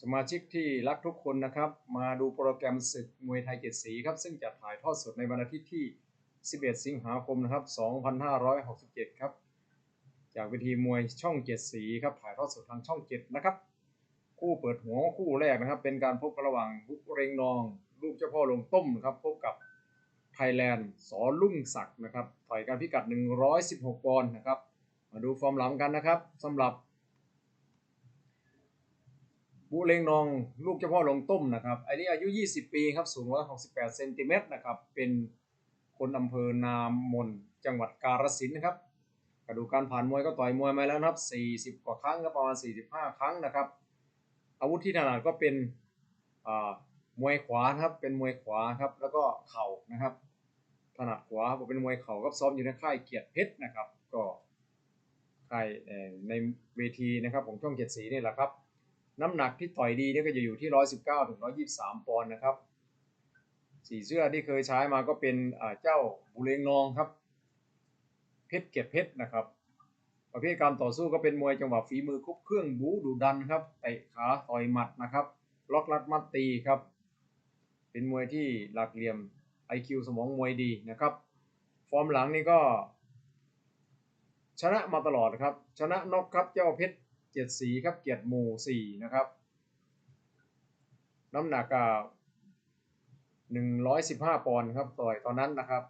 สมาชิกที่รักทุกคนนะครับ มาดูโปรแกรมศึกมวยไทยเจ็ดสีครับ ซึ่งจะถ่ายทอดสดในวันอาทิตย์ที่ 11 สิงหาคมนะครับ 2567 ครับ จากเวทีมวยช่องเจ็ดสีครับ ถ่ายทอดสดทางช่องเจ็ดนะครับ คู่เปิดหัวคู่แรกนะครับ เป็นการพบกันระหว่างบุเรงนอง ลูกเจ้าพ่อลงต้มนะครับ พบกับไทยแลนด์สอลุ่งศักดิ์นะครับ ต่อยกันพิกัด 116 ปอนด์นะครับ มาดูฟอร์มหลังกันนะครับสำหรับ บุเรงนองลูกเจ้าพ่อลงต้มนะครับอันนี้อายุ 20 ปีครับสูง 168เซนติเมตรนะครับเป็นคนอำเภอนามนจังหวัดกาฬสินธุ์นะครับกระดูกการผ่านมวยก็ต่อยมวยมาแล้วนะครับ 40 กว่าครั้งครับประมาณ 45 ครั้งนะครับ อาวุธที่ถนัดก็เป็นมวยขวาครับเป็นมวยขวาครับแล้วก็เข่านะครับ ถนัดขวาผมเป็นมวยเข่าครับซ้อมอยู่ในค่ายเกียรติเพชรนะครับ ก็ค่ายในเวทีนะครับของช่องเจ็ดสีนี่แหละครับ น้ำหนักที่ต่อยดีนี่ก็จะอยู่ที่ 119ถึง123 ปอนด์นะครับ สีเสื้อที่เคยใช้มาก็เป็นเจ้าบุเรงนองครับ เพชรเกียรติเพชรนะครับ ประเภทการต่อสู้ก็เป็นมวยจังหวะฝีมือครบเครื่องบูดุดันครับเตะขาต่อยหมัดนะครับ ล็อกลัดมัดตีครับ เป็นมวยที่หลักเหลี่ยม IQ สมองมวยดีนะครับ ฟอร์มหลังนี่ก็ ชนะมาตลอดครับ ชนะนกครับเจ้าเพชร เจ็ดสีครับเกียรติหมู่สี่นะครับ น้ำหนักก็หนึ่งร้อยสิบห้าปอนด์ครับต่อยตอนนั้นนะครับ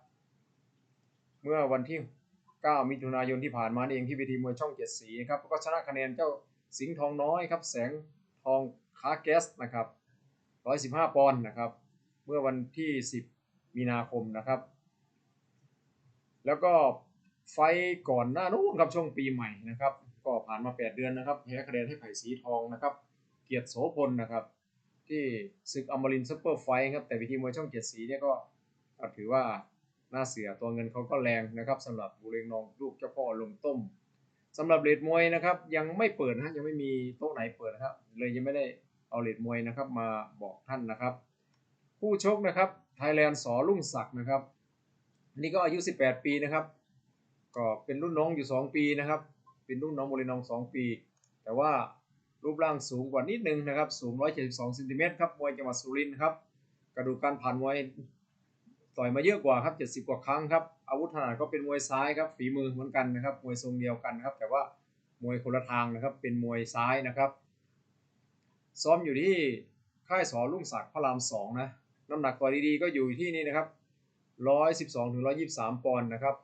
เมื่อวันที่9มิถุนายนที่ผ่านมาเองที่เวทีมวยช่องเจ็ดสีครับก็ชนะคะแนนเจ้าสิงห์ทองน้อยครับแสงทองคาแก๊สนะครับ115ปอนด์นะครับ เมื่อวันที่10มีนาคมนะครับ แล้วก็ไฟก่อนหน้านู้นครับช่วงปีใหม่นะครับ ก็ผ่านมา 8 เดือนนะครับแพ้คะแนนให้ไผ่สีทองนะครับ เกียรติโสพลนะครับ ที่ศึกอมรินทร์ซุปเปอร์ไฟท์ครับแต่เวทีมวยช่องเจ็ดสีเนี่ยก็ถือว่าหน้าเสือตัวเงินเขาก็แรงนะครับสำหรับบุเรงนองลูกเจ้าพ่อลงต้มสำหรับเลดมวยนะครับยังไม่เปิดนะฮะยังไม่มีโต๊ะไหนเปิดนะครับ เลยยังไม่ได้เอาเลดมวยนะครับมาบอกท่านนะครับ ผู้ชกนะครับไทยแลนด์สอลุ่งศักดิ์นะครับอันนี่ก็อายุ 18 ปีนะครับ ก็เป็นรุ่นน้องอยู่ 2 ปีนะครับ เป็นรุ่นน้องบุเรงนองปี แต่ว่ารูปร่างสูงกว่านิดนึงนะครับ สูง 172เซนติเมตรครับ มวยจังหวัดสุรินทร์ครับ กระดูกการผ่านมวยต่อยมาเยอะกว่าครับ 70 กว่าครั้งครับ อาวุธถนัดก็เป็นมวยซ้ายครับ ฝีมือเหมือนกันนะครับ มวยทรงเดียวกันครับ แต่ว่ามวยคนละทางนะครับ เป็นมวยซ้ายนะครับ ซ้อมอยู่ที่ค่ายสอลุ่งศักดิ์พระรามสองนะ น้ำหนักต่อยดีๆก็อยู่ที่นี่นะครับ 112ถึง123 ปอนด์นะครับ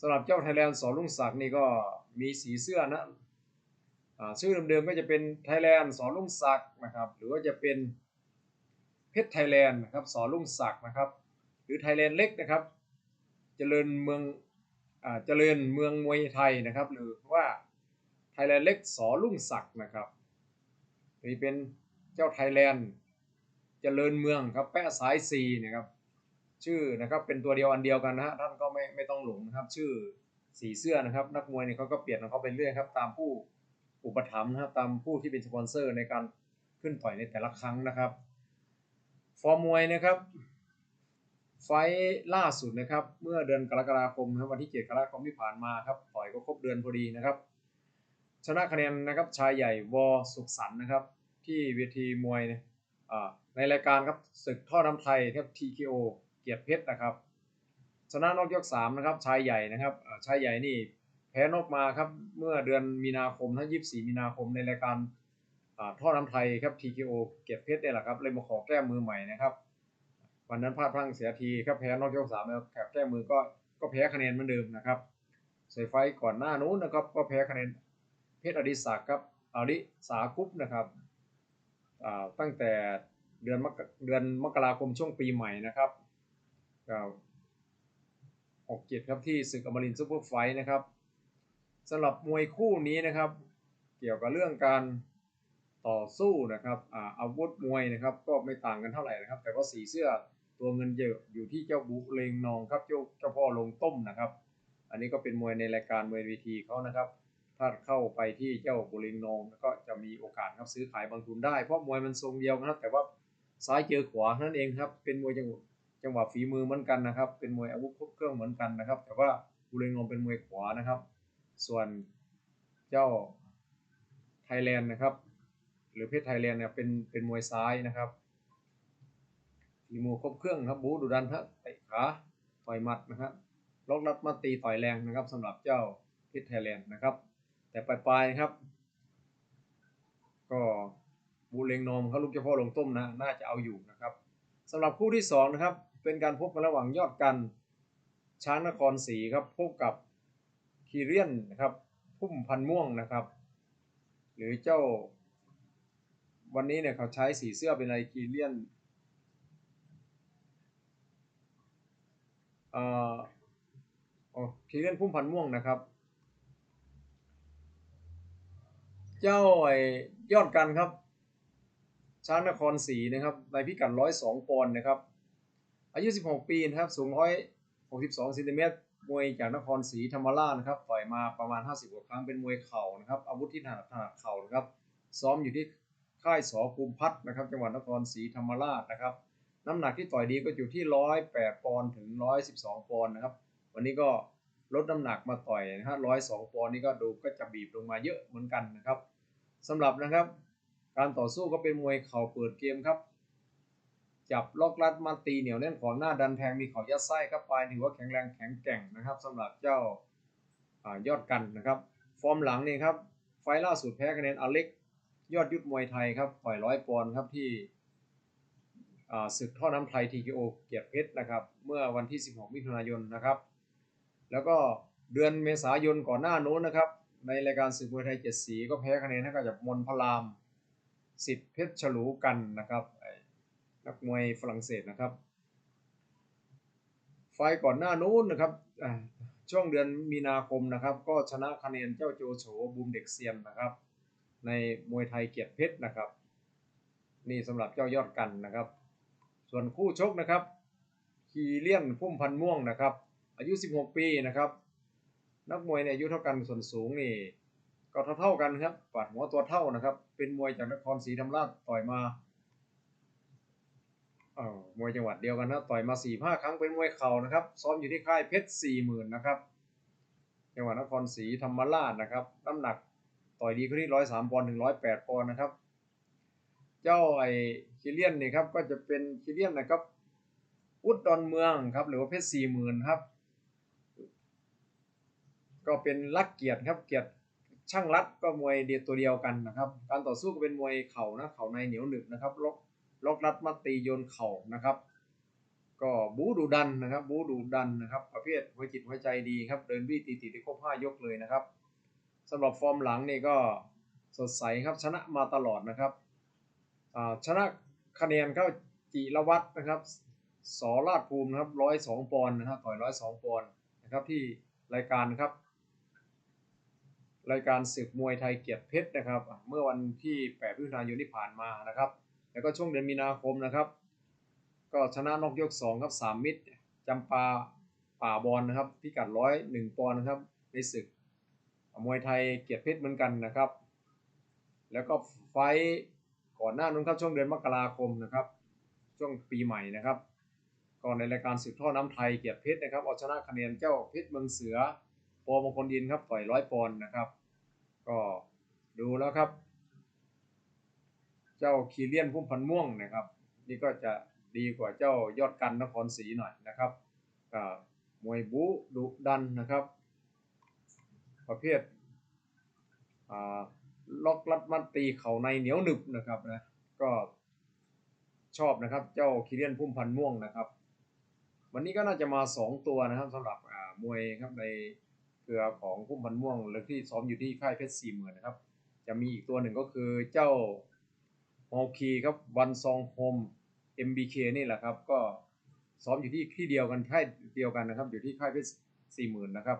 สำหรับเจ้าไทยแลนด์สอลุ่งศักดิ์นี่ก็มีสีเสื้อนะชื่อเดิมๆก็จะเป็นไทยแลนด์สอลุ่งศักดิ์นะครับ หรือว่าจะเป็นเพชรไทยแลนด์นะครับสอลุ่งศักดิ์นะครับ หรือไทยแลนด์เล็กนะครับ เจริญเมืองอเจริญเมืองมวยไทยนะครับ หรือว่าไทยแลนด์เล็กสอลุ่งศักดิ์นะครับนี่เป็นเจ้าไทยแลนด์เจริญเมืองครับแปะสายซีนะครับ ชื่อนะครับเป็นตัวเดียวอันเดียวกันนะฮะท่านก็ไม่ไม่ต้องหลงนะครับ ชื่อสีเสื้อนะครับ นักมวยเนี่ยเขาก็เปลี่ยนของเขาไปเรื่อยครับ ตามผู้อุปถัมภ์นะครับตามผู้ที่เป็นสปอนเซอร์ในการขึ้นต่อยในแต่ละครั้งนะครับ ฟอร์มมวยนะครับ ไฟล่าสุดนะครับ เมื่อเดือนกรกฎาคมครับวันที่7กรกฎาคมที่ผ่านมาครับต่อยก็ครบเดือนพอดีนะครับ ชนะคะแนนนะครับชายใหญ่วอสุขสันนะครับ ที่เวทีมวยในรายการครับศึกท่อน้ำไทยครับ TKO เกียรติเพชรนะครับชนะนอกยก3นะครับชายใหญ่นะครับชายใหญ่นี่แพ้นอกมาครับเมื่อเดือนมีนาคมทั้ง24มีนาคมในรายการท่อน้ำไทยครับ TKO เก็บเพชรเนี่ยแหละครับเลยมาขอแก้มือใหม่นะครับ วันนั้นพลาดพลั้งเสียทีครับแพ้นอกยกสามแล้วแก้มือก็ก็แพ้คะแนนเหมือนเดิมนะครับส่ไฟก่อนหน้านู้นนะครับก็แพ้คะแนนเพชรอดิศักดิ์ครับอดิสากุปนะครับตั้งแต่เดือนมกเดือนมกราคมช่วงปีใหม่นะครับ ก็หกเจ็ดครับที่ศึกอมรินทร์ซุปเปอร์ไฟท์นะครับสำหรับมวยคู่นี้นะครับ เกี่ยวกับเรื่องการต่อสู้นะครับอาวุธมวยนะครับก็ไม่ต่างกันเท่าไหร่นะครับ แต่ว่าสีเสื้อตัวเงินเยอะอยู่ที่เจ้าบุเลงนองครับเจ้าเจ้าพ่อลงต้มนะครับ อันนี้ก็เป็นมวยในรายการมวยวีทีเขานะครับ ถ้าเข้าไปที่เจ้าบุเลงนองก็จะมีโอกาสครับซื้อขายบางทุนได้เพราะมวยมันทรงเดียวนะครับ แต่ว่าซ้ายเจอขวานั่นเองครับเป็นมวยจังหวะ จังหวะฝีมือเหมือนกันนะครับ เป็นมวยอาวุธครบเครื่องเหมือนกันนะครับ แต่ว่าบุเลงนองเป็นมวยขวานะครับ ส่วนเจ้าไทยแลนด์นะครับ หรือเพชรไทยแลนด์เนี่ยเป็นเป็นมวยซ้ายนะครับฝีมือครบเครื่องครับบูดุดันครับเตะขาต่อยหมัดนะครับล็อกรัดมาตีต่อยแรงนะครับสำหรับเจ้าเพชรไทยแลนด์นะครับ แต่ปลายๆนะครับ ก็บูเลงนอมเขาลูกเจ้าพ่อลงต้มนะน่าจะเอาอยู่นะครับสำหรับคู่ที่สองนะครับ เป็นการพบกันระหว่างยอดกันช้างนครศรีครับพบกับคีเรียนนะครับพุ่มพันม่วงนะครับ หรือเจ้า วันนี้เนี่ยเขาใช้สีเสื้อเป็นอะไรคีเรียนเอ่อโอคีเรียนพุ่มพันม่วงนะครับ เจ้าไอ้ยอดกันครับช้างนครศรีนะครับในพิกัด102ปอนด์นะครับ อายุ 16 ปีนะครับ สูง 162เซนติเมตรมวยจากนครศรีธรรมราชนะครับ ต่อยมาประมาณ 50กว่าครั้ง เป็นมวยเข่านะครับ อาวุธที่ถนัดถนัดเข่านะครับ ซ้อมอยู่ที่ค่ายสอภูมิพัฒน์นะครับ จังหวัดนครศรีธรรมราชนะครับ น้ำหนักที่ต่อยดีก็อยู่ที่ 108 ปอนด์ถึง 112 ปอนด์นะครับ วันนี้ก็ลดน้ำหนักมาต่อยนะฮะ102 ปอนด์นี่ก็ดูก็จะบีบลงมาเยอะเหมือนกันนะครับสำหรับนะครับ การต่อสู้ก็เป็นมวยเข่าเปิดเกมครับ จับล็อกลัดมาตีเหนียวแน่นของหน้าดันแทงมีเขายัดไส้ครับปถือว่าแข็งแรงแข็งแกร่งนะครับสำหรับเจ้าอยอดกันนะครับ ฟอร์มหลังนี่ครับไฟล่าสุดแพ้คะแนนอเล็ก ยอดยุทธมวยไทยครับต่อยร้อยปอนด์ครับที่ศึกท่อน้ำไทย TKO เกียรติเพชรนะครับ เมื่อวันที่ 16 มิถุนายนนะครับ แล้วก็เดือนเมษายนก่อนหน้านู้นนะครับ ในรายการศึกมวยไทยเจ็ดสีก็แพ้คะแนนให้กับมนพลามสิทธิ์เพชรฉลูกันนะครับ นักมวยฝรั่งเศสนะครับ ไฟก่อนหน้านู้นนะครับช่วงเดือนมีนาคมนะครับ ก็ชนะคะแนนเจ้าโจโฉบูมเด็กเซียนนะครับ ในมวยไทยเกียรติเพชรนะครับ นี่สำหรับเจ้ายอดกันนะครับ ส่วนคู่ชกนะครับ คีเลียนพุ่มพันม่วงนะครับ อายุ 16 ปีนะครับ นักมวยเนี่ยอายุเท่ากันส่วนสูงนี่ก็เท่าๆกันครับปาดหัวตัวเท่านะครับ เป็นมวยจากนครศรีธรรมราชต่อยมา อ่อมวยจังหวัดเดียวกันนะต่อยมา4 5ครั้งเป็นมวยเข่านะครับซ้อมอยู่ที่ค่ายเพชร40,000นนะครับจังหวัดนครศรีธรรมราชนะครับน้ำหนักต่อยดีขึ้นที่103ปอนด์ถึง108ปอนด์นะครับ เจ้าไอ้คิเลียนนี่ครับก็จะเป็นคิเลียนนะครับอุดดอนเมืองครับหรือว่าเพชร40,000ครับ ก็เป็นลักเกียรติครับเกียรติช่างรัดก็มวยเดียวตัวเดียวกันนะครับ การต่อสู้ก็เป็นมวยเข่านะเข่าในเหนียวหนึบนะครับล็อก ล็อกรัดมาตีโยนเข่านะครับ ก็บูดูดันนะครับ บูดูดันนะครับ ประเภทหัวจิตหัวใจดีครับ เดินบี้ตีตีได้ครบห้ายกเลยนะครับสำหรับฟอร์มหลังนี่ก็สดใสครับชนะมาตลอดนะครับชนะคะแนนเข้าจิรวัตรนะครับสอราชภูมินะครับร้อยสองปอนด์นะครับต่อยร้อยสองปอนด์นะครับที่รายการนะครับ รายการศึกมวยไทยเกียรติเพชรนะครับ เมื่อวันที่ 8 พฤศจิกายนที่ผ่านมานะครับ แล้วก็ช่วงเดือนมีนาคมนะครับ ก็ชนะนกยก2ครับ3มิตรจำปาป่าบอลนะครับ พิกัดร้อยหนึ่งปอนด์นะครับในศึกมวยไทยเกียรติเพชรเหมือนกันนะครับ แล้วก็ไฟก่อนหน้านู้นครับช่วงเดือนมกราคมนะครับ ช่วงปีใหม่นะครับก็ในรายการศึกท่อน้ำไทยเกียรติเพชรนะครับเอาชนะคะแนนเจ้าเพชรเมืองเสือปอมงคลอินครับต่อยร้อยปอนด์นะครับ ก็ดูแล้วครับ จ้าคีเลียนพุ่มพันม่วงนะครับ นี่ก็จะดีกว่าเจ้ายอดกันนครศรีหน่อยนะครับมวยบูดุดันนะครับ ประเภทอ่าล็อกลัดมัดตีเข่าในเหนียวหนึบนะครับนะก็ชอบนะครับเจ้าคีเลียนพุ่มพันม่วงนะครับ วันนี้ก็น่าจะมาสองตัวนะครับสำหรับอ่ามวยครับในเครือของพุ่มพันม่วงหรือที่ซ้อมอยู่ที่ค่ายเพชรสี่หมื่นนะครับ จะมีอีกตัวหนึ่งก็คือเจ้า ฮอลคีครับวันซองโฮม MBK นี่แหละครับ ก็ซ้อมอยู่ที่ที่เดียวกันค่ายเดียวกันนะครับ อยู่ที่ค่ายเพชรสี่หมื่นนะครับ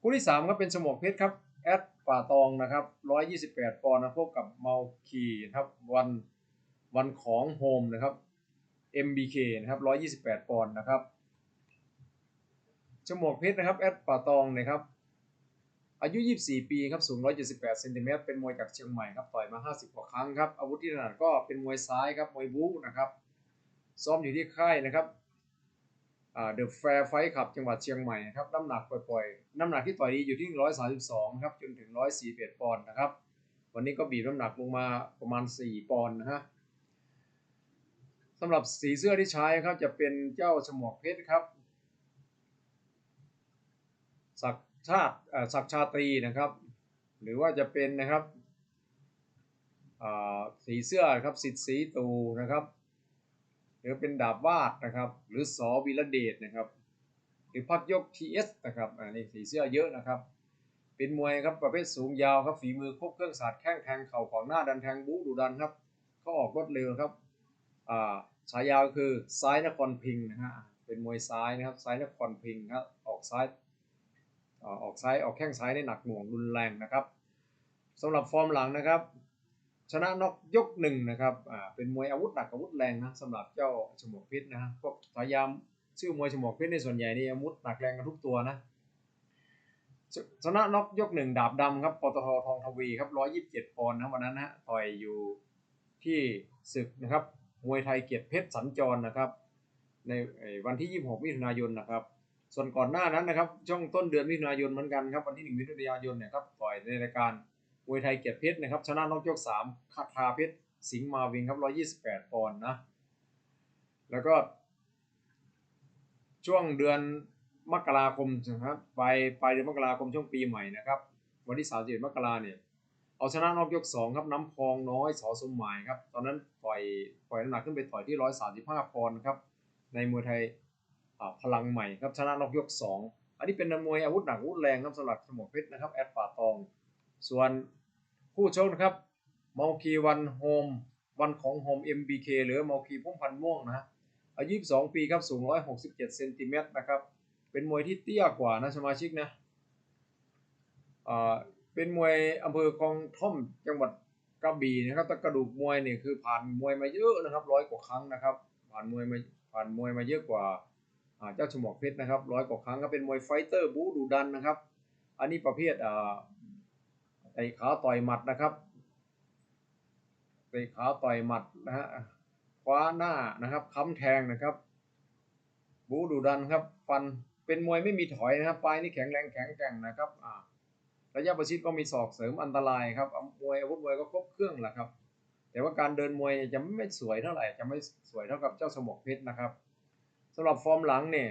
คู่ที่สามครับเป็นสมอกเพชรครับแอดป่าตองนะครับร้อยยี่สิบแปดปอนด์นะพบกับเมาคีนะครับวันวันของโฮมนะครับ MBK นะครับร้อยยี่สิบแปดปอนด์นะครับจมวกเพชรนะครับแอดป่าตองนะครับ อายุ 24 ปีครับสูง 178เซนติเมตรเป็นมวยจากเชียงใหม่ครับต่อยมา 50 กว่าครั้งครับอาวุธที่ถนัดก็เป็นมวยซ้ายครับมวยบู๊นะครับซ้อมอยู่ที่ค่ายนะครับอ่าเดอะแฟร์ไฟท์ขับจังหวัดเชียงใหม่ครับน้ำหนักปล่อยๆ น้ำหนักที่ต่อยดีอยู่ที่ 132 ครับจนถึง 141 ปอนด์นะครับ วันนี้ก็บีบน้ำหนักลงมาประมาณ 4 ปอนด์นะฮะสำหรับสีเสื้อที่ใช้ครับจะเป็นเจ้าฉมวกเพชรครับ ศักดิ์ ชาติศักชาตรีนะครับ หรือว่าจะเป็นนะครับสีเสื้อครับสิทธิ์สีตูนะครับ หรือเป็นดาบวาดนะครับ หรือสอวีระเดชนะครับ หรือพักยก TS นะครับอันนี้สีเสื้อเยอะนะครับ เป็นมวยครับประเภทสูงยาวครับฝีมือครบเครื่องศาสตร์แข้งแทงเข่าของหน้าดันแทงบู๊ดุดันครับเขาออกรถเร็วครับฉายาคือซ้ายนครพิงนะฮะเป็นมวยซ้ายนะครับซ้ายนครพิงครับออกซ้าย ออกซ้ายออกแข้งซ้ายได้หนักหน่วงรุนแรงนะครับสำหรับฟอร์มหลังนะครับ ชนะน็อกยกหนึ่งนะครับเป็นมวยอาวุธหนักอาวุธแรงนะสำหรับเจ้าฉมวกพชรนะฮะพวกฉายามชื่อมวยฉมวกพชรในส่วนใหญ่นี่อาวุธหนักแรงกันทุกตัวนะชนะน็อกยกหนึ่งดาบดำครับปตททองทวีครับร้อยยิบเจ็ดปอนด์นะวันนั้นนะฮะต่อยอยู่ที่ศึกนะครับมวยไทยเกียรติเพชรสัญจรนะครับ ในวันที่ 26 มิถุนายนนะครับ ส่วนก่อนหน้านั้นนะครับ ช่วงต้นเดือนมิถุนายนเหมือนกันครับวันที่ 1 มิถุนายนเนี่ยครับต่อยในรายการมวยไทยเกียรติเพชรนะครับชนะน็อกยก3คาทาเพชรสิงห์มาวินครับ 128 ปอนด์นะ แล้วก็ ช่วงเดือนมกราคมนะครับปลายปลายเดือนมกราคมช่วงปีใหม่นะครับ วันที่31มกราเนี่ยเอาชนะนอกยกสองครับน้ำพองน้อยสอสมหมายครับ ตอนนั้นปล่อยปล่อยน้ำหนักขึ้นไปต่อยที่ 135 ปอนด์ครับ ในมวยไทย พลังใหม่ครับชนะนอกยกสองอันนี้เป็นมวยอาวุธหนักอาวุธแรงครับสำหรับสมองเพชรนะครับแอดป่าตอง ส่วนคู่ชกนะครับเมาคีวันโฮมวันของโฮม MBK หรือเมาคีพุ่มพันม่วงนะอายุ22 ปีครับสูง 167เซนติเมตรนะครับเป็นมวยที่เตี้ยกว่านะสมาชิกนะเป็นมวยอำเภอกองท่อมจังหวัดกระบี่นะครับแต่กระดูกมวยเนี่ยคือผ่านมวยมาเยอะนะครับร้อยกว่าครั้งนะครับ ผ่านมวยมาผ่านมวยมาเยอะกว่า เจ้าฉมวกเพชรนะครับร้อยกว่าครั้งก็เป็นมวยไฟเตอร์บู๊ดุดันนะครับ อันนี้ประเภทอ่าไต่ขาต่อยหมัดนะครับไต่ขาต่อยหมัดนะฮะคว้าหน้านะครับค้ำแทงนะครับ บูดูดันครับ ฟันเป็นมวยไม่มีถอยนะครับปลายนี่แข็งแรงแข็งแกร่งนะครับอ่าระยะประชิดก็มีศอกเสริมอันตรายครับมวยอาวุธมวยก็ครบเครื่องแหละครับ แต่ว่าการเดินมวยจะไม่สวยเท่าไหร่จะไม่สวยเท่ากับเจ้าสมกเพชรนะครับ สำหรับฟอร์มหลังเนี่ย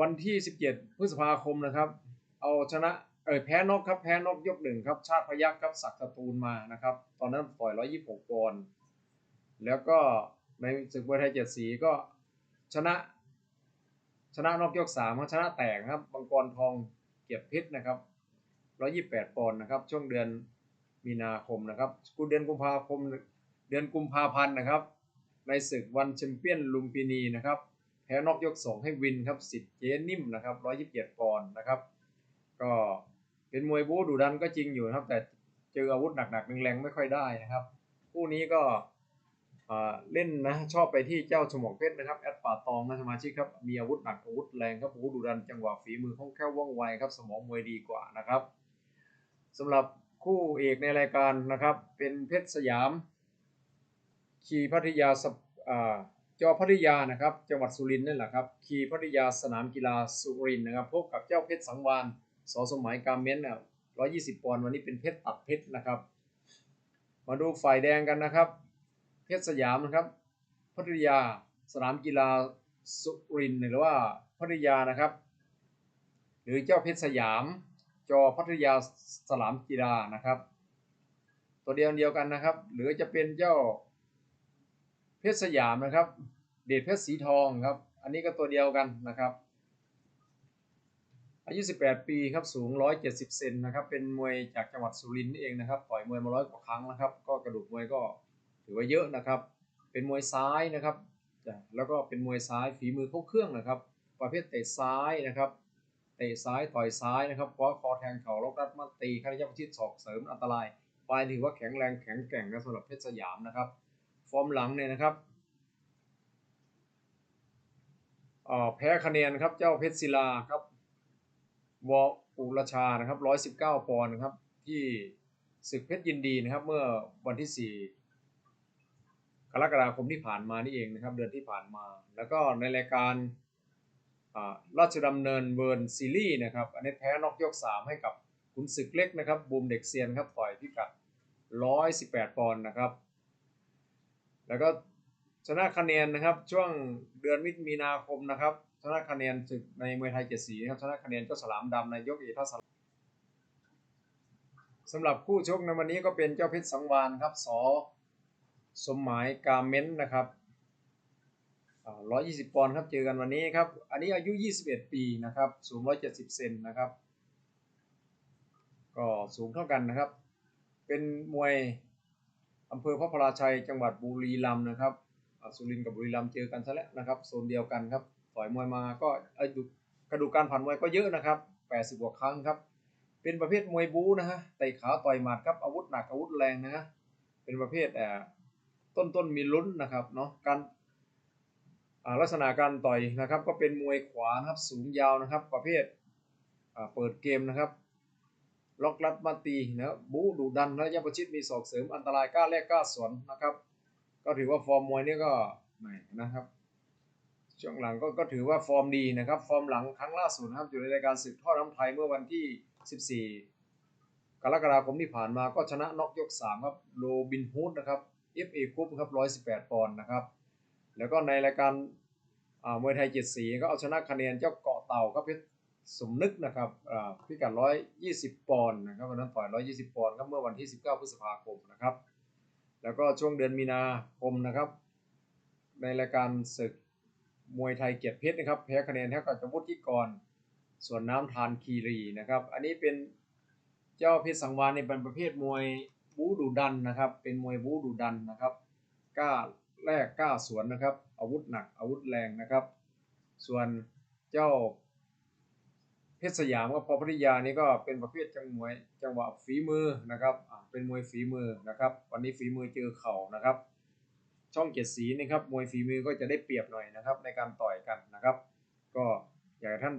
วันที่ 17 พฤษภาคมนะครับ เอาชนะเออแพ้นกครับแพ้นกยกหนึ่งครับชาติพยักครับศักดิ์สตูลมานะครับ ตอนนั้นต่อย 126ปอนด์แล้วก็ในศึกมวยไทยเจ็ดสีก็ชนะ ชนะนอกยกสามครับชนะแตกครับบังกรทองเกียรติเพชรนะครับ 128ปอนด์นะครับ ช่วงเดือนมีนาคมนะครับกูเดือนกุมภาคมเดือนกุมภาพันธ์นะครับ ในศึกวันแชมเปี้ยนลุมพินีนะครับแพ้นอกยกสองให้วินครับสิทธิ์เจนิ่มนะครับ127ปอนด์นะครับ ก็เป็นมวยบู๊ดุดันก็จริงอยู่นะครับ แต่เจออาวุธหนักๆแรงๆไม่ค่อยได้นะครับคู่นี้ก็เล่นนะชอบไปที่เจ้าฉมวกเพชรนะครับแอดป่าตองนะสมาชิกครับมีอาวุธหนักอาวุธแรงครับบู๊ดุดันจังหวะฝีมือคล่องแคล่วว่องไวครับสมองมวยดีกว่านะครับสำหรับคู่เอกในรายการนะครับ เป็นเพชรสยาม ขี่พัทยาสปอ่าจอพัทยานะครับ จังหวัดสุรินทร์นั่นแหละครับ ขี่พัทยาสนามกีฬาสุรินทร์นะครับ พบกับเจ้าเพชรสังวานสอสมัยการเม้นน่ะ120ปอนด์วันนี้เป็นเพชรตัดเพชรนะครับ มาดูฝ่ายแดงกันนะครับ เพชรสยามนะครับ พัทยาสนามกีฬาสุรินทร์หรือว่าพัทยานะครับ หรือเจ้าเพชรสยาม จอพัทยาสนามกีฬานะครับ ตัวเดียวเดียวกันนะครับ หรือจะเป็นเจ้า เพชรสยามนะครับ เดชเพชรสีทองครับ อันนี้ก็ตัวเดียวกันนะครับ อายุ 18 ปีครับ สูง 170 เซนนะครับ เป็นมวยจากจังหวัดสุรินทร์นี่เองนะครับ ต่อยมวยมาร้อยกว่าครั้งนะครับ ก็กระดูกมวยก็ถือว่าเยอะนะครับ เป็นมวยซ้ายนะครับ แล้วก็เป็นมวยซ้ายฝีมือเข้าเครื่องนะครับ ประเภทเตะซ้ายนะครับเตะซ้ายต่อยซ้ายนะครับคว้าคอแทงเข่าล็อกรัดมาตีขั้นระยะประชิดศอกเสริมอันตรายปลายถือว่าแข็งแรงแข็งแกร่งนะสำหรับเพชรสยามนะครับ ฟอร์มหลังเนี่ยนะครับอ่อแพ้คะแนนครับเจ้าเพชรศิลาครับวออุรชานะครับ119ปอนด์นะครับที่ศึกเพชรยินดีนะครับ เมื่อวันที่4กรกฎาคมที่ผ่านมานี่เองนะครับ เดือนที่ผ่านมา แล้วก็ในรายการอ่าราชดำเนินเวิร์นซีรีส์นะครับ อันนี้แพ้นอกยก 3 ให้กับกุขุนศึกเล็กนะครับบูมเด็กเซียนครับต่อยพิกัด 118 ปอนด์นะครับ แล้วก็ชนะคะแนนนะครับ ช่วงเดือนมิถุนาคมนะครับ ชนะคะแนนศึกในมวยไทยเจ็ดสีนะครับชนะคะแนนเจ้าสลามดำในยกเอทัสลามสำหรับคู่ชกในวันนี้ก็เป็นเจ้าเพชรสังวานครับสอสมหมายกาเม้นนะครับอ่า120 ปอนด์ครับ เจอกันวันนี้ครับ อันนี้อายุ 21 ปีนะครับสูง 170 เซนนะครับ ก็สูงเท่ากันนะครับ เป็นมวย อำเภอพระพลาชัยจังหวัดบุรีรัมย์นะครับสุรินทร์กับบุรีรัมย์เจอกันซะแล้วนะครับโซนเดียวกันครับต่อยมวยมาก็กระดูกการผ่านมวยก็เยอะนะครับ80กว่าครั้งครับ เป็นประเภทมวยบู๊นะฮะเตะขาต่อยหมัดครับอาวุธหนักอาวุธแรงนะฮะเป็นประเภทเอ่อต้นต้นมีลุ้นนะครับเนาะการลักษณะการต่อยนะครับ ก็เป็นมวยขวานะครับสูงยาวนะครับ ประเภทเปิดเกมนะครับ ล็อกลัดมาตีนะครับบู๊ดุดันและยะประชิดมีศอกเสริมอันตรายกล้าแลกกล้าสวนนะครับ ก็ถือว่าฟอร์มมวยนี่ก็แหม่นะครับ ช่วงหลังก็ก็ถือว่าฟอร์มดีนะครับ ฟอร์มหลังครั้งล่าสุดนะครับอยู่ในรายการศึกทอดน้ำไทยเมื่อวันที่ 14 กรกฎาคมที่ผ่านมาก็ชนะน็อกยก 3 ครับโรบินฮูดนะครับ FA คุปครับ 118 ปอนด์นะครับ แล้วก็ในรายการอ่ามวยไทยเจ็ดสีก็เอาชนะคะแนนเจ้าเกาะเต่าครับเพชร สมนึกนะครับพิกัด 120 ปอนด์นะครับวันนั้นต่อย 120 ปอนด์ครับเมื่อวันที่ 19 พฤษภาคมนะครับ แล้วก็ช่วงเดือนมีนาคมนะครับ ในรายการศึกมวยไทยเกียรติเพชรนะครับแพ้คะแนนให้กับจวุฒิกรส่วนน้ำทานคีรีนะครับ อันนี้เป็นเจ้าเพชรสังวานในเป็นประเภทมวยบูดุดันนะครับ เป็นมวยบูดุดันนะครับกล้าแลกกล้าสวนนะครับ อาวุธหนักอาวุธแรงนะครับ ส่วนเจ้า เพชรสยามกับพอพัทยานี่ก็เป็นประเภทจังมวยจังหวะฝีมือนะครับเป็นมวยฝีมือนะครับ วันนี้ฝีมือเจอเข่านะครับ ช่องเจ็ดสีนะครับมวยฝีมือก็จะได้เปรียบหน่อยนะครับ ในการต่อยกันนะครับ ก็อยากให้ท่าน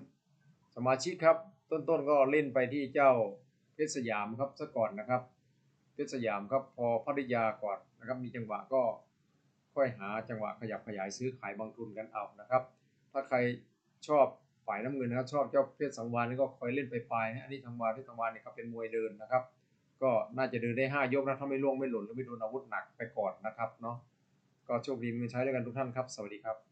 สมาชิกครับ ต้นๆก็เล่นไปที่เจ้าเพชรสยามครับซะก่อนนะครับเพชรสยามครับพอพัทยาก่อนนะครับ มีจังหวะก็ค่อยหาจังหวะขยับขยายซื้อขายบางทุนกันเอานะครับ ถ้าใครชอบ ฝ่ายน้ำเงินนะครับชอบเจ้าเพชรสังวานนี่ก็คอยเล่นไปปลายๆนะอันนี้ทางวานเพชรสังวานเนี่ยเขาเป็นมวยเดินนะครับ ก็น่าจะเดินได้ห้ายกนะถ้าไม่ล่วงไม่หล่นหรือไม่โดนอาวุธหนักไปก่อนนะครับเนาะก็โชคดีมีใช้ด้วยกันทุกท่านครับ สวัสดีครับ